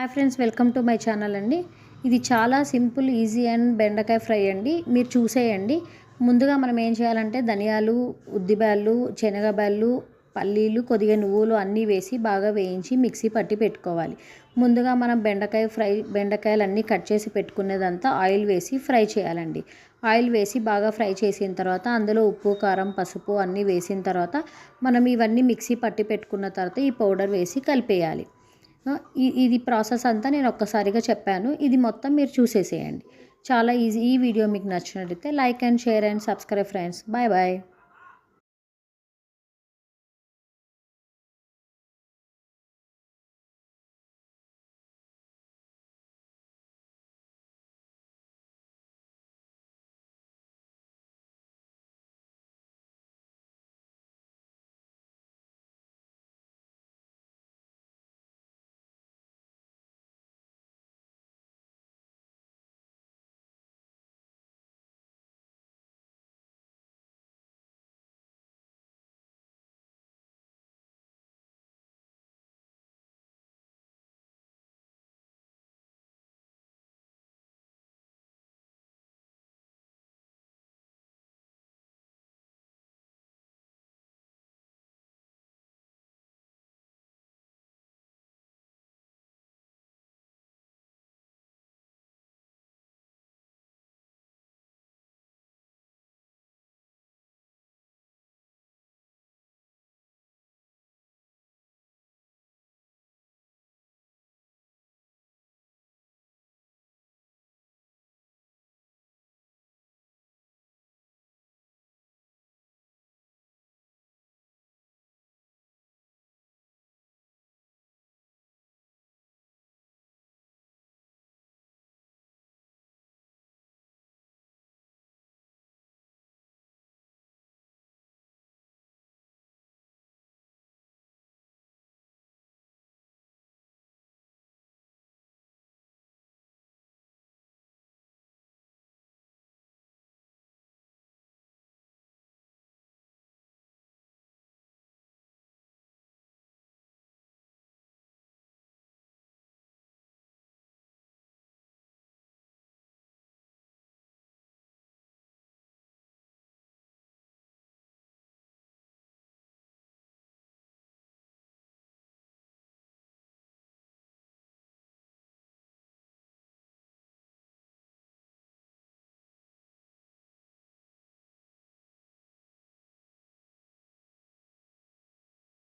Hi friends welcome to my channel అండి. ఇది చాలా సింపుల్ ఈజీ అండ్ బెండకాయ ఫ్రై అండి. మీరు చూసేయండి. ముందుగా మనం ఏం చేయాలంటే ధనియాలు ఉద్దిబ్యాళ్ళు శనగబ్యాళ్ళు పల్లీలు కొద్దిగా నువ్వులు అన్నీ వేసి బాగా వేయించి మిక్సీ పట్టి పెట్టుకోవాలి. ముందుగా మనం బెండకాయ ఫ్రై బెండకాయలు అన్నీ కట్ చేసి పెట్టుకునేదంతా ఆయిల్ వేసి ఫ్రై చేయాలండి. ఆయిల్ వేసి బాగా ఫ్రై చేసిన తర్వాత అందులో ఉప్పు కారం పసుపు అన్నీ వేసిన తర్వాత మనం ఇవన్నీ మిక్సీ పట్టి పెట్టుకున్న తర్వాత ఈ పౌడర్ వేసి కలిపేయాలి. ఇది ప్రాసెస్ అంతా నేను ఒక్కసారిగా చెప్పాను. ఇది మొత్తం మీరు చూసేసేయండి. చాలా ఈజీ ఈ వీడియో మీకు నచ్చినట్లయితే like and share and subscribe friends. Bye bye.